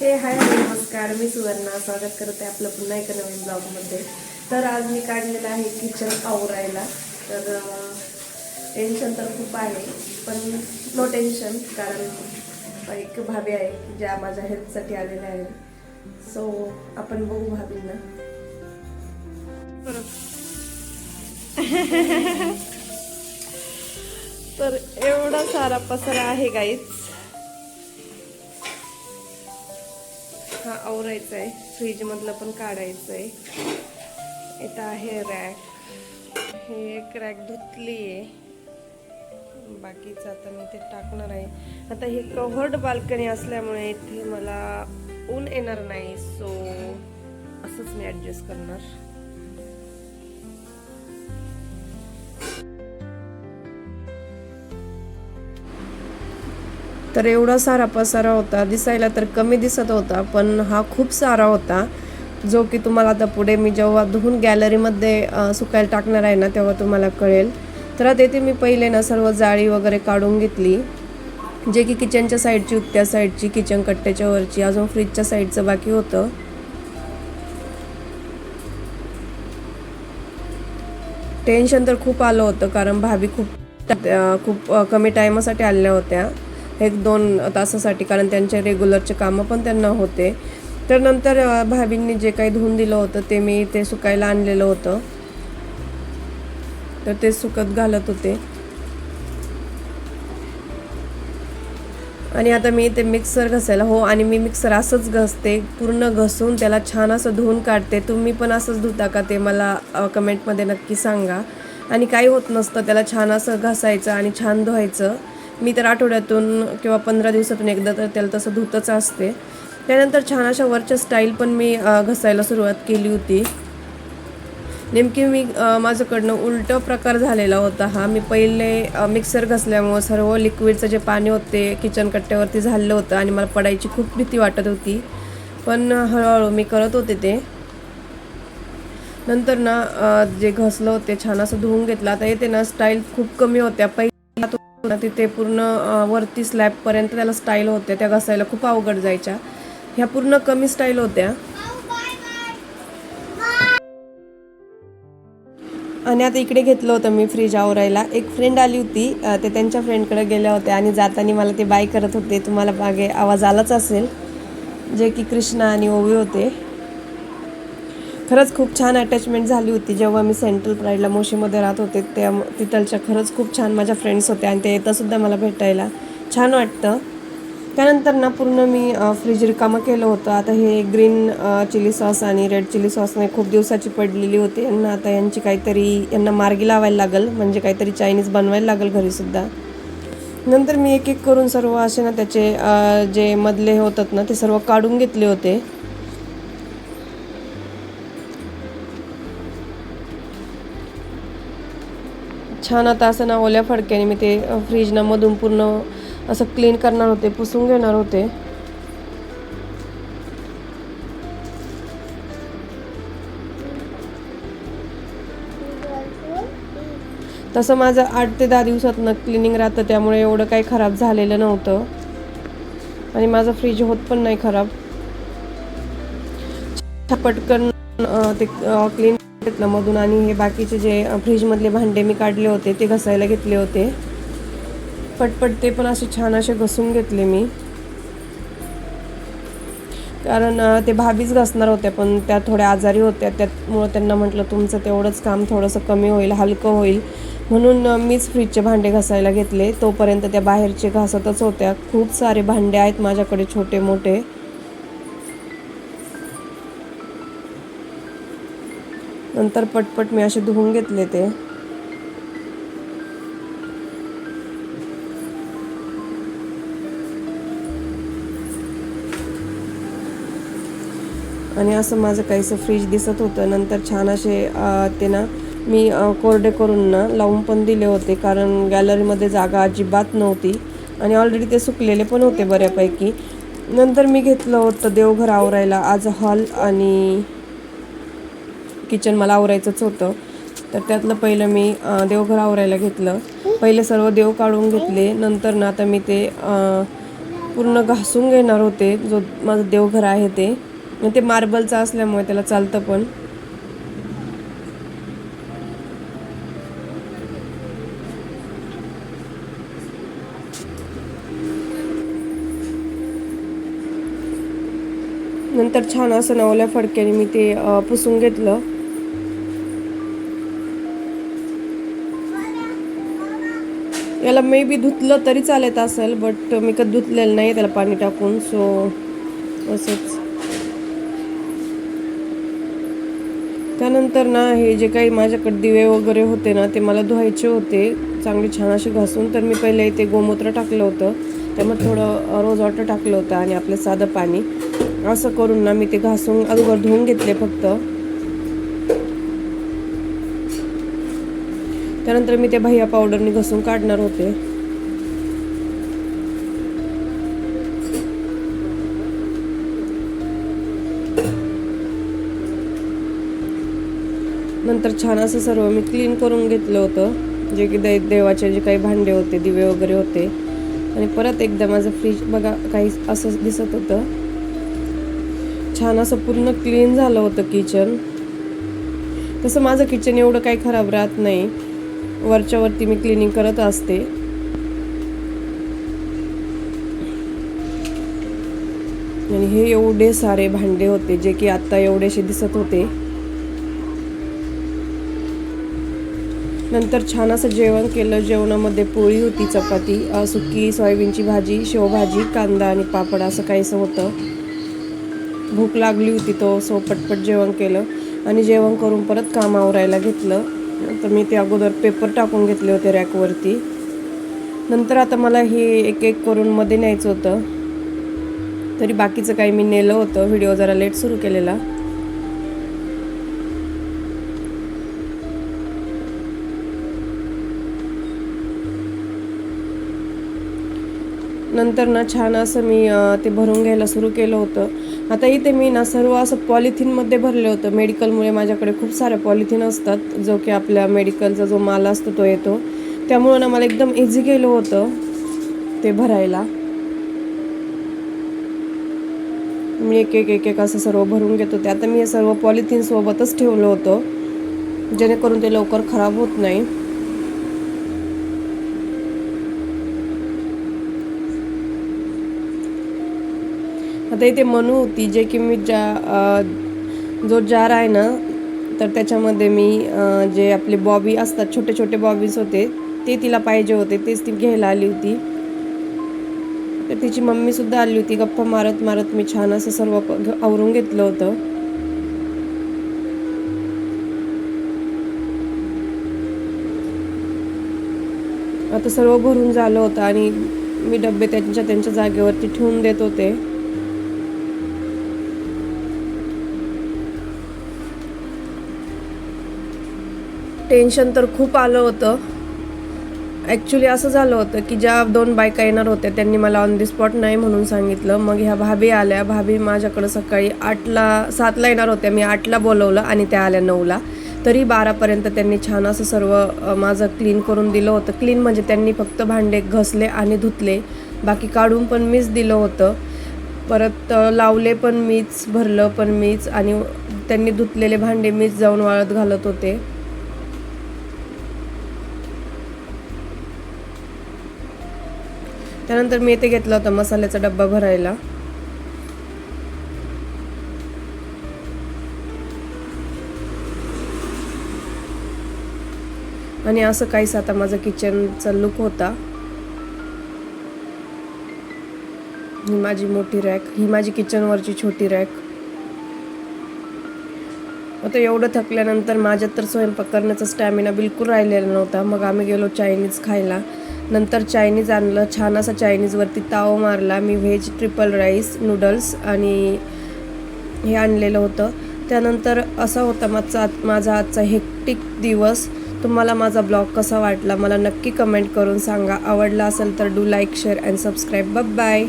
हे हाय नमस्कार. मी सुवर्णा. स्वागत करते आपलं पुन्हा एका नवीन ब्लॉगमध्ये. तर आज मी काढलेलं आहे किचन आवरायला. तर टेन्शन तर खूप आहे पण नो टेन्शन कारण एक भाभी आहे ज्या माझ्या हेल्थसाठी आलेल्या आहे सो आपण बघू भाभींना. तर एवढा सारा पसारा आहे गाईच हा आवरायचा आहे फ्रीजमधलं पण काढायचं आहे इथं आहे रॅक. हे एक रॅक धुतली आहे बाकीचं आता मी ते टाकणार आहे. आता हे कव्हर्ड बाल्कनी असल्यामुळे इथे मला ऊन येणार नाही सो असंच मी ॲडजस्ट करणार. तर एवढा सारा पसारा होता दिसायला तर कमी दिसत होता पण हा खूप सारा होता जो की तुम्हाला आता पुढे मी जेव्हा धुवून गॅलरीमध्ये सुकायला टाकणार आहे ना तेव्हा तुम्हाला कळेल. तर तेथे मी पहिले ना सर्व जाळी वगैरे काढून घेतली जे की किचनच्या साईडची उत्त्या साईडची किचन कट्ट्याच्या वरची अजून फ्रीजच्या साईडचं बाकी होतं. टेन्शन तर खूप आलं होतं कारण भाभी खूप खूप कमी टायमासाठी आलेल्या होत्या. एक दोन तासासाठी कारण त्यांचे रेग्युलरचे कामं पण त्यांना होते. तर नंतर भाभींनी जे काही धुवून दिलं होतं ते मी ते सुकायला आणलेलं होतं. तर ते सुकत घालत होते. आणि आता मी ते मिक्सर घसायला हो आणि मी मिक्सर असंच घसते पूर्ण घसून त्याला छान असं धुवून काढते. तुम्ही पण असंच धुता का ते मला कमेंटमध्ये नक्की सांगा. आणि काही होत नसतं त्याला छान असं घसायचं आणि छान धुवायचं. मी तर आठवड्यातून किंवा पंधरा दिवसातून एकदा तर त्याला तसं धुतच असते. त्यानंतर छान अशा वरच्या स्टाईल पण मी घसायला सुरुवात केली होती. नेमकी मी माझ्याकडनं उलट प्रकार झालेला होता हा. मी पहिले मिक्सर घसल्यामुळं सर्व लिक्विडचं जे पाणी होते किचन कट्ट्यावरती झालं होतं आणि मला पडायची खूप भीती वाटत होती. पण हळूहळू मी करत होते ते. नंतर ना जे घसलं होते छान असं धुवून घेतलं. आता येते ना स्टाईल खूप कमी होत्या. पहिला तिथे पूर्ण वरती स्लॅबपर्यंत त्याला स्टाईल होत्या. त्या घसायला खूप अवघड जायच्या. ह्या पूर्ण कमी स्टाईल होत्या. आणि आता इकडे घेतलं होतं मी फ्रीज आवरायला. एक फ्रेंड आली होती ते त्यांच्या फ्रेंडकडे गेल्या होत्या आणि जाताना मला ते बाय करत होते. तुम्हाला मागे आवाज आलाच असेल. जे की कृष्णा आणि ओवी होते. खरंच खूप छान अटॅचमेंट झाली होती. जेव्हा मी सेंट्रल प्राईडला मोशीमध्ये राहत होते त्या तिथलच्या खरंच खूप छान माझ्या फ्रेंड्स होत्या आणि ते येतासुद्धा मला भेटायला. छान वाटतं. त्यानंतर ना पूर्ण मी फ्रीज रिकामं केलं होतं. आता हे ग्रीन चिली सॉस आणि रेड चिली सॉसने खूप दिवसाची पडलेली होती. यांना आता यांची काहीतरी यांना मार्गी लावायला लागेल. म्हणजे काहीतरी चायनीज बनवायला लागेल घरीसुद्धा नंतर मी एक एक करून सर्व असे ना त्याचे जे मधले होतात ना ते सर्व काढून घेतले होते. छान आता असं ना ओल्या फडक्याने मी ते अ, फ्रीजना मधून पूर्ण असं क्लीन करणार होते पुसून घेणार होते. तसं माझं आठ ते दहा दिवसातनं क्लिनिंग राहतं त्यामुळे एवढं काही खराब झालेलं नव्हतं. आणि माझं फ्रीज होत पण नाही खराब. पटकन ते क्लीन मधून आणि हे बाकीचे जे फ्रीजमधले भांडे मी काढले होते ते घसायला घेतले होते. पटपट ते पण असे छान असे घसून घेतले मी. कारण ते भाभीच घासणार होत्या पण त्या थोड्या आजारी होत्या. त्यामुळं त्यांना म्हटलं तुमचं तेवढंच काम थोडंसं कमी होईल हलकं होईल. म्हणून मीच फ्रीजचे भांडे घासायला घेतले. तोपर्यंत त्या बाहेरचे घासतच होत्या. खूप सारे भांडे आहेत माझ्याकडे छोटे मोठे नंतर पटपट मी असे धुवून घेतले ते. आणि असं माझं काहीसं फ्रीज दिसत होतं. नंतर छान असे ते ना मी कोरडे करून ना लावून पण दिले होते. कारण गॅलरीमध्ये जागा अजिबात नव्हती. आणि ऑलरेडी ते सुकलेले पण होते बऱ्यापैकी. नंतर मी घेतलं होतं देवघर आवरायला. आज हॉल आणि किचन मला आवरायचंच होतं. तर त्यातलं पहिलं मी देवघर आवरायला घेतलं. पहिले सर्व देव काढून घेतले. नंतर ना आता मी ते पूर्ण घासून घेणार होते. जो माझं देवघर आहे ते. ते मार्बलचं असल्यामुळे त्याला चालतं पण. नंतर छान असं नवल्या फडक्याने मी ते पुसून घेतलं. याला मे बी धुतलं तरी चालत असेल बट मी कधी धुतलेलं नाही त्याला पाणी टाकून सो असंच. त्यानंतर ना हे जे काही माझ्याकडे दिवे वगैरे होते ना ते मला धुवायचे होते. चांगले छान असे घासून तर मी पहिले इथे गोमूत्र टाकलं होतं. त्यामुळे थोडं रोज वॉटर टाकलं होतं आणि आपलं साधं पाणी. असं करून ना मी ते घासून अगोदर धुवून घेतले फक्त. त्यानंतर मी ते भैया पावडरने घसून काढणार होते. नंतर छान असं सर्व मी क्लीन करून घेतलं होतं. जे की दै देवाचे जे काही भांडे होते दिवे वगैरे होते. आणि परत एकदा माझं फ्रीज बघा काही असं दिसत होतं. छान असं पूर्ण क्लीन झालं होतं किचन तसं माझं किचन एवढं काही खराब राहत नाही. वरच्यावरती मी क्लिनिंग करत असते. आणि हे एवढे सारे भांडे होते जे की आत्ता एवढेसे दिसत होते. नंतर छान असं जेवण केलं. जेवणामध्ये पोळी होती चपाती सुकी सोयाबीनची भाजी शेवभाजी कांदा आणि पापड असं काहीसं होतं. भूक लागली होती तो सो पटपट जेवण केलं आणि जेवण करून परत काम आवरायला घेतलं. तर मी ते अगोदर पेपर टाकून घेतले होते रॅकवरती. नंतर आता मला हे एक एक करून मध्ये न्यायचं होतं. तरी बाकीचं काही मी नेलं होतं. व्हिडिओ जरा लेट सुरू केलेला. नंतर ना छान असं मी ते भरून घ्यायला सुरू केलं होतं. आता इथे मी ना सर्व असं पॉलिथिनमध्ये भरलं होतं. मेडिकलमुळे माझ्याकडे खूप साऱ्या पॉलिथिन असतात जो की आपल्या मेडिकलचा जो माल असतो तो येतो. त्यामुळं ना मला एकदम इझी गेलं होतं ते भरायला. मी एक एक एक एक असं सर्व भरून घेत होते. आता मी हे सर्व पॉलिथिनसोबतच ठेवलं होतं जेणेकरून ते लवकर खराब होत नाही. आता इथे मनू होती जे की मी ज्या जो जार आहे ना तर त्याच्यामध्ये मी जे आपले बॉबी असतात छोटे छोटे बॉबीज होते ते तिला पाहिजे होते तेच ती घ्यायला आली होती. तर तिची मम्मीसुद्धा आली होती गप्पा मारत मारत मी छान असं सर्व घ- आवरून घेतलं होतं. आता सर्व भरून झालं होतं आणि मी डबे त्यांच्या त्यांच्या जागेवरती ठेवून देत होते. टेन्शन तर खूप आलं होतं. ॲक्च्युली असं झालं होतं की ज्या दोन बायका येणार होत्या त्यांनी मला ऑन दी स्पॉट नाही म्हणून सांगितलं. मग ह्या भाभी आल्या. भाभी माझ्याकडं सकाळी आठला सातला येणार होत्या. मी आठला बोलवलं आणि त्या आल्या नऊला. तरी बारापर्यंत त्यांनी छान असं सर्व माझं क्लीन करून दिलं होतं. क्लीन म्हणजे त्यांनी फक्त भांडे घसले आणि धुतले. बाकी काढून पण मीच दिलं होतं. परत लावले पण मीच भरलं पण मीच आणि त्यांनी धुतलेले भांडे मीच जाऊन वाळत घालत होते. त्यानंतर मी इथे घेतला होता मसाल्याचा डब्बा भरायला. आणि असं काहीच आता माझं किचनचा लुक होता. ही माझी मोठी रॅक ही माझी किचनवरची छोटी रॅक आता एवढं थकल्यानंतर माझ्यात तर स्वयंपाक करण्याचा स्टॅमिना बिलकुल राहिलेला नव्हता. मग आम्ही गेलो चायनीज खायला. नंतर चायनीज आणलं छान असा चायनीजवरती ताव मारला. मी व्हेज ट्रिपल राईस नूडल्स आणि हे आणलेलं होतं. त्यानंतर असा होता माझा माझा आजचा हेक्टिक दिवस. तुम्हाला माझा ब्लॉग कसा वाटला? मला नक्की कमेंट करून सांगा. आवडला असेल तर do like share and subscribe bye